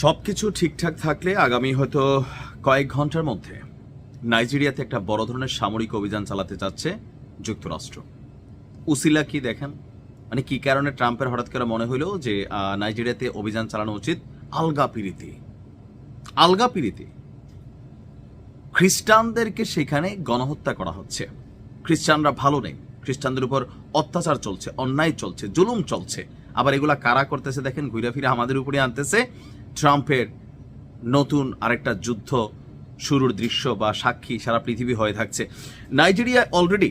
সব কিছু ঠিকঠাক থাকলে আগামী হয়তো কয়েক ঘণ্টার মধ্যে নাইজেরিয়াতে একটা বড় ধরনের সামরিক অভিযান চালাতে চাচ্ছে যুক্তরাষ্ট্র। উসিলা কি দেখেন? মানে কি কারণে ট্রাম্পের হঠাৎ করে মনে হইল যে নাইজেরিয়াতে অভিযান চালানো উচিত আলগা পিরিতি আলগা পিরিতি খ্রিস্টানদেরকে সেখানে গণহত্যা করা হচ্ছে। খ্রিস্টানরা ভালো নেই। খ্রিস্টানদের উপর অত্যাচার চলছে, অন্যায় চলছে, জুলুম চলছে। আবার এগুলা কারা করতেছে দেখেন, ঘুরে ফিরে আমাদের উপরে আনতেছে। ট্রাম্পের নতুন আরেকটা যুদ্ধ শুরুর দৃশ্য বা সাক্ষী সারা পৃথিবী হয়ে থাকছে। নাইজেরিয়া অলরেডি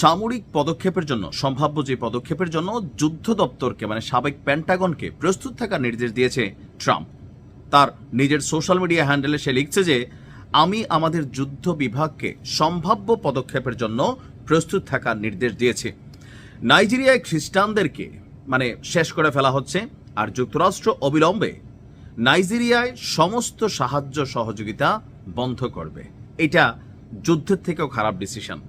সামরিক পদক্ষেপের জন্য সম্ভাব্য যে পদক্ষেপের জন্য যুদ্ধ দপ্তরকে মানে সাবেক প্যান্টাগনকে প্রস্তুত থাকার নির্দেশ দিয়েছে ট্রাম্প। তার নিজের সোশ্যাল মিডিয়া হ্যান্ডেলে সে লিখছে যে, আমি আমাদের যুদ্ধ বিভাগকে সম্ভাব্য পদক্ষেপের জন্য প্রস্তুত থাকার নির্দেশ দিয়েছি। নাইজেরিয়ায় খ্রিস্টানদেরকে মানে শেষ করে ফেলা হচ্ছে, আর যুক্তরাষ্ট্র অবিলম্বে নাইজেরিয়ায় সমস্ত সাহায্য সহযোগিতা বন্ধ করবে। এটা যুদ্ধের থেকেও খারাপ ডিসিশন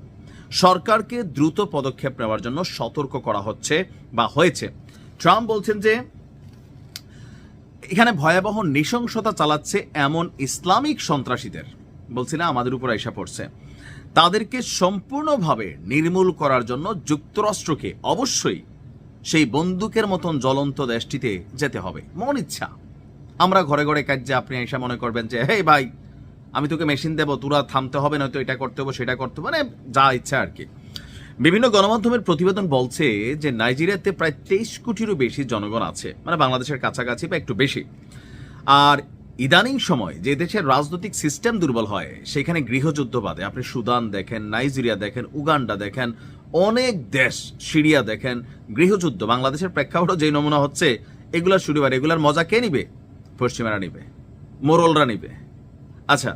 সরকারকে দ্রুত পদক্ষেপ নেওয়ার জন্য সতর্ক করা হচ্ছে বা হয়েছে। ট্রাম্প বলছেন যে, এখানে ভয়াবহ নৃশংসতা চালাচ্ছে এমন ইসলামিক সন্ত্রাসীদের। বলছি না, আমাদের উপর এসে পড়ছে। তাদেরকে সম্পূর্ণভাবে নির্মূল করার জন্য যুক্তরাষ্ট্রকে অবশ্যই সেই বন্দুকের মতন জ্বলন্ত দেশটিতে যেতে হবে। মন ইচ্ছা। আমরা ঘরে ঘরে কাজে আপনি এসে মনে করবেন যে হে ভাই, আমি তোকে মেশিন দেবো, তোরা থামতে হবে, নয়তো এটা করতে হবে, সেটা করতে হবে। মানে যা ইচ্ছা আর কি। বিভিন্ন গণমাধ্যমের প্রতিবেদন বলছে যে, নাইজেরিয়াতে প্রায় তেইশ কোটিরও বেশি জনগণ আছে মানে বাংলাদেশের কাছাকাছি বা একটু বেশি। আর ইদানিং সময় যে দেশের রাজনৈতিক সিস্টেম দুর্বল হয়, সেখানে গৃহযুদ্ধ বাদে আপনি সুদান দেখেন, নাইজেরিয়া দেখেন, উগান্ডা দেখেন, অনেক দেশ, সিরিয়া দেখেন, গৃহযুদ্ধ, বাংলাদেশের প্রেক্ষাপটও যে নমুনা হচ্ছে, এগুলা শুরু হয় এগুলার মজা কে নিবে? পশ্চিমারা নিবে, মোরলরা নিবে। আচ্ছা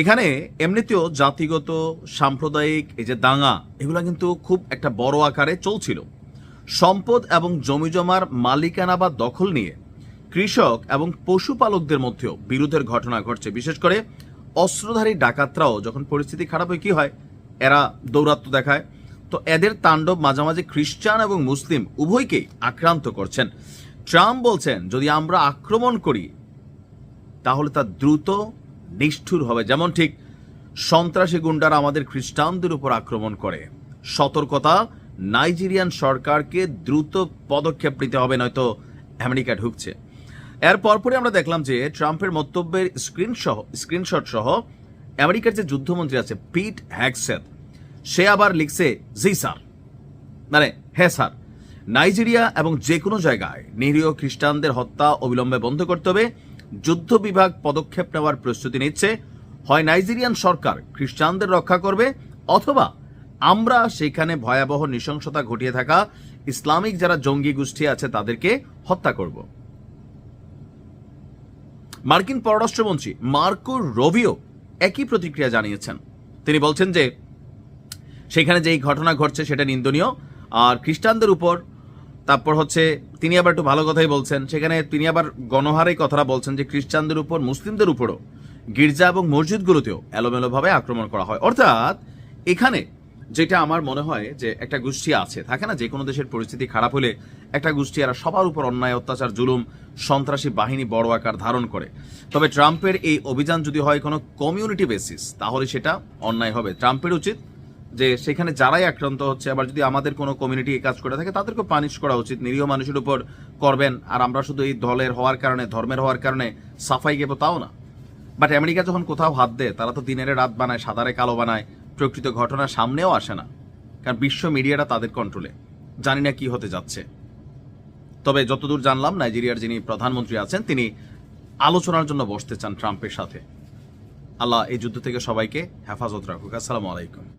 এখানে এমনিতেও জাতিগত, সাম্প্রদায়িক, এই যে দাঙ্গা, এগুলো কিন্তু খুব একটা বড় আকারে চলছিল। সম্পদ এবং জমিজমার মালিকানা বা দখল নিয়ে কৃষক এবং পশুপালকদের মধ্যেও বিরোধের ঘটনা ঘটছে। বিশেষ করে অস্ত্রধারী ডাকাতরাও যখন পরিস্থিতি খারাপ হয়, কি হয়? এরা দৌরাত্ম দেখায়। তো এদের তাণ্ডব মাঝামাঝি খ্রিস্টান এবং মুসলিম উভয়কেই আক্রান্ত করছেন। ট্রাম্প বলছেন, যদি আমরা আক্রমণ করি, তাহলে তা দ্রুত নিষ্ঠুর হবে। যেমন ঠিক সন্ত্রাসী গুন্ডারা আমাদের খ্রিস্টানদের উপর আক্রমণ করে। সতর্কতা, নাইজেরিয়ান সরকারকে দ্রুত পদক্ষেপ নিতে হবে, নয়তো আমেরিকা ঢুকছে। এর পরপরই আমরা দেখলাম যে ট্রাম্পের মন্তব্যের স্ক্রিন সহ, স্ক্রিনশট সহ আমেরিকার যে যুদ্ধমন্ত্রী আছে পিট হ্যাকসেথ সে আবার লিখছে, জি স্যার। মানে হ্যাঁ স্যার। নাইজেরিয়া এবং যে কোনো জায়গায় নিরীহ খ্রিস্টানদের হত্যা অবিলম্বে বন্ধ করতে হবে। যুদ্ধ বিভাগ পদক্ষেপ নেওয়ার প্রস্তুতি নিচ্ছে। হয় নাইজেরিয়ান সরকার খ্রিস্টানদের রক্ষা করবে অথবা আমরা সেখানে ভয়াবহ নৃশংসতা ঘটিয়ে থাকা ইসলামিক যারা জঙ্গি গোষ্ঠী আছে তাদেরকে হত্যা করব। মার্কিন পররাষ্ট্রমন্ত্রী মার্কো রবিও একই প্রতিক্রিয়া জানিয়েছেন। তিনি বলছেন যে, সেখানে যেই ঘটনা ঘটছে সেটা নিন্দনীয়। আর খ্রিস্টানদের উপর তারপর হচ্ছে তিনি আবার একটু ভালো কথাই বলছেন। সেখানে তিনি আবার গণহারে কথাটা বলছেন যে খ্রিস্টানদের উপর, মুসলিমদের উপরও গির্জা এবং মসজিদগুলোতেও এলোমেলোভাবে আক্রমণ করা হয়। অর্থাৎ এখানে যেটা আমার মনে হয় যে একটা গোষ্ঠী আছে, থাকে না? যে কোনো দেশের পরিস্থিতি খারাপ হলে একটা গোষ্ঠী, এরা সবার উপর অন্যায়, অত্যাচার, জুলুম, সন্ত্রাসী বাহিনী বড় আকার ধারণ করে। তবে ট্রাম্পের এই অভিযান যদি হয় কোনো কমিউনিটি বেসিস, তাহলে সেটা অন্যায় হবে। ট্রাম্পের উচিত যে সেখানে যারাই আক্রান্ত হচ্ছে, আবার যদি আমাদের কোনো কমিউনিটি কাজ করে থাকে তাদেরকে পানিশ করা উচিত। নিরীহ মানুষের উপর করবেন। আর আমরা শুধু এই দলের হওয়ার কারণে, ধর্মের হওয়ার কারণে সাফাই গেব তাও না। বাট আমেরিকা যখন কোথাও হাত দেয়, তারা তো দিনের রাত বানায়, সাদারে কালো বানায়, প্রকৃত ঘটনা সামনেও আসে না। কারণ বিশ্ব মিডিয়াটা তাদের কন্ট্রোলে জানি না কি হতে যাচ্ছে। তবে যতদূর জানলাম, নাইজেরিয়ার যিনি প্রধানমন্ত্রী আছেন, তিনি আলোচনার জন্য বসতে চান ট্রাম্পের সাথে। আল্লাহ এই যুদ্ধ থেকে সবাইকে হেফাজত রাখুক। আসসালামু আলাইকুম।